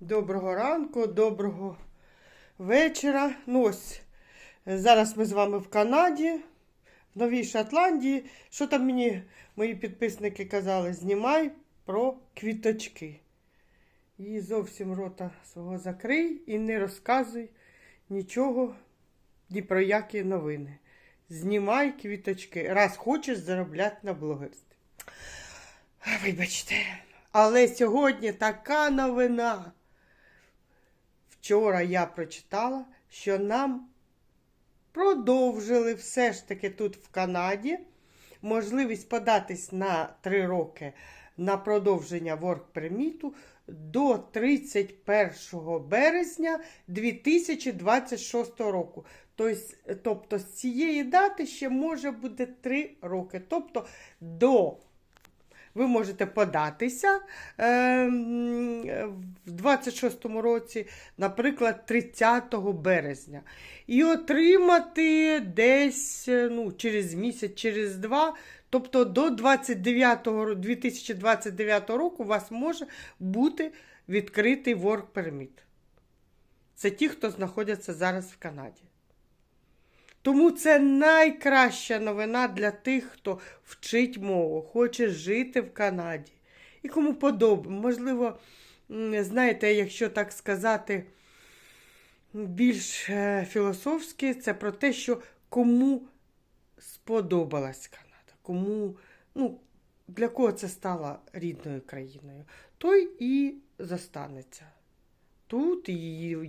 Доброго ранку, доброго вечора. Ну ось, зараз ми з вами в Канаді, в Новій Шотландії. Що там мені мої підписники казали? Знімай про квіточки. І зовсім рота свого закрий і не розказуй нічого ні про які новини. Знімай квіточки, раз хочеш заробляти на блогерстві. Вибачте. Але сьогодні така новина. Вчора я прочитала, що нам продовжили все ж таки тут в Канаді можливість податись на 3 роки на продовження перміту до 31 березня 2026 року. Тобто, з цієї дати ще може бути 3 роки. Тобто до ви можете податися е, в 26-му році, наприклад, 30 березня, і отримати десь е, ну, через місяць, через два. Тобто до 29 ро- 2029 року у вас може бути відкритий work permit. Це ті, хто знаходяться зараз в Канаді. Тому це найкраща новина для тих, хто вчить мову, хоче жити в Канаді. І кому подобається. Можливо, знаєте, якщо так сказати більш е, філософськи, це про те, що кому сподобалась Канада, кому, ну, для кого це стало рідною країною, той і застанеться. Тут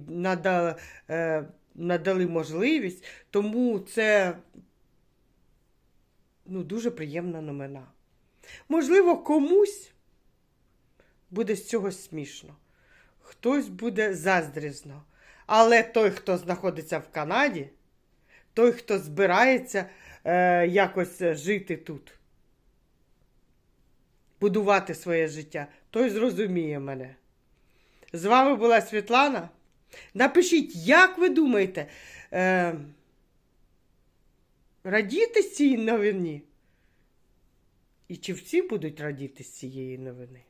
надали, е, надали можливість, тому це ну, дуже приємна новина. Можливо, комусь буде з цього смішно, хтось буде заздрізно. Але той, хто знаходиться в Канаді, той, хто збирається е, якось жити тут, будувати своє життя, той зрозуміє мене. З вами була Світлана. Напишіть, як ви думаєте, е, радіти з цій новині? І чи всі будуть радіти з цієї новини?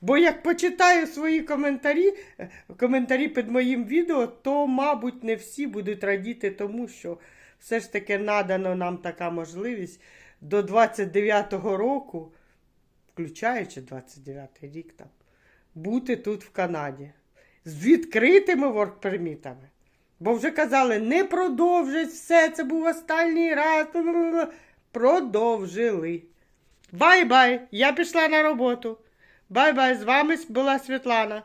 Бо як почитаю свої коментарі, е, коментарі під моїм відео, то, мабуть, не всі будуть радіти тому, що все ж таки надано нам така можливість до 29-го року, включаючи 29-й рік там, бути тут в Канаді з відкритими воркпермітами. Бо вже казали, не продовжить все, це був останній раз. Продовжили. Бай-бай! Я пішла на роботу. Бай-бай! З вами була Світлана.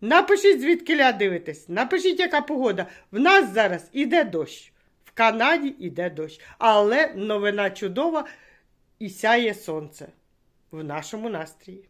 Напишіть, звідки ля дивитесь. Напишіть, яка погода. В нас зараз іде дощ. В Канаді іде дощ. Але новина чудова і сяє сонце в нашому настрії.